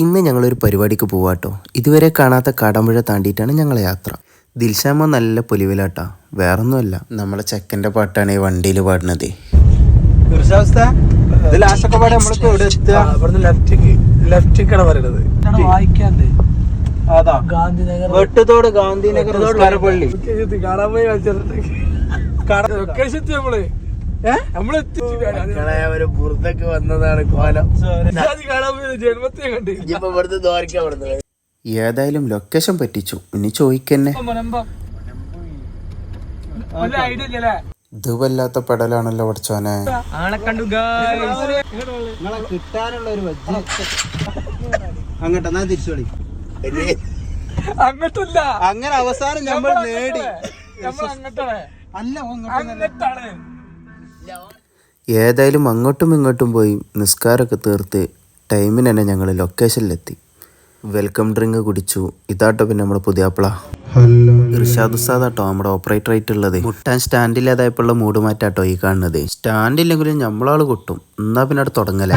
ഇന്ന് ഞങ്ങളൊരു പരിപാടിക്ക് പോവാട്ടോ ഇതുവരെ കാണാത്ത കടമ്പുഴ താണ്ടിയിട്ടാണ് ഞങ്ങളെ യാത്ര. ദിൽഷാമ നല്ല പൊലിവിലാട്ടാ. വേറൊന്നുമല്ല നമ്മളെ ചെക്കന്റെ പാട്ടാണ് ഈ വണ്ടിയിൽ പാടുന്നത്. ഗാന്ധിനഗർ. പള്ളി ഒരു പുറത്തൊക്കെ വന്നതാണ് കോലം. ജാതി കാണാൻ പോയത് ജന്മത്തെ കണ്ട്. ഇപ്പൊ ഇവിടുന്ന് ദ്വാരക്കാ ഇവിടുന്ന്. ഏതായാലും ലൊക്കേഷൻ പറ്റിച്ചു. ഇനി ചോദിക്കന്നെ. ഇത് വല്ലാത്ത പെടലാണല്ലോ പഠിച്ചോനെ ആളെ കിട്ടാനുള്ള ഒരു അങ്ങോട്ട് എന്നാ തിരിച്ചു കളി അങ്ങോട്ടല്ല. അങ്ങനെ അവസാനം നമ്മൾ നേടി. അല്ല അങ്ങോട്ടാണ്. ഏതായാലും അങ്ങോട്ടും ഇങ്ങോട്ടും പോയി നിസ്കാരമൊക്കെ തീർത്ത് ടൈമിന് തന്നെ ഞങ്ങൾ ലൊക്കേഷനിലെത്തി വെൽക്കം ഡ്രിങ്ക് കുടിച്ചു. ഇതാട്ടോ പിന്നെ നമ്മുടെ പുതിയാപ്പിള ഇർഷാദ് ഉസ്താദാട്ടോ നമ്മുടെ ഓപ്പറേറ്റർ ആയിട്ടുള്ളത്. മുട്ടാൻ സ്റ്റാൻഡില്ലാതായപ്പോഴുള്ള മൂഡ് മാറ്റാട്ടോ ഈ കാണുന്നത്. സ്റ്റാൻഡില്ലെങ്കിലും നമ്മളാൾ കൊട്ടും. എന്നാ പിന്നെ അവിടെ തുടങ്ങലേ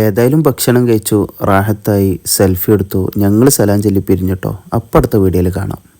ഏതായാലും ഭക്ഷണം കഴിച്ചു റാഹത്തായി സെൽഫി എടുത്തു ഞങ്ങൾ സലാം പിരിഞ്ഞിട്ടോ അപ്പം അടുത്ത വീഡിയോയിൽ കാണാം.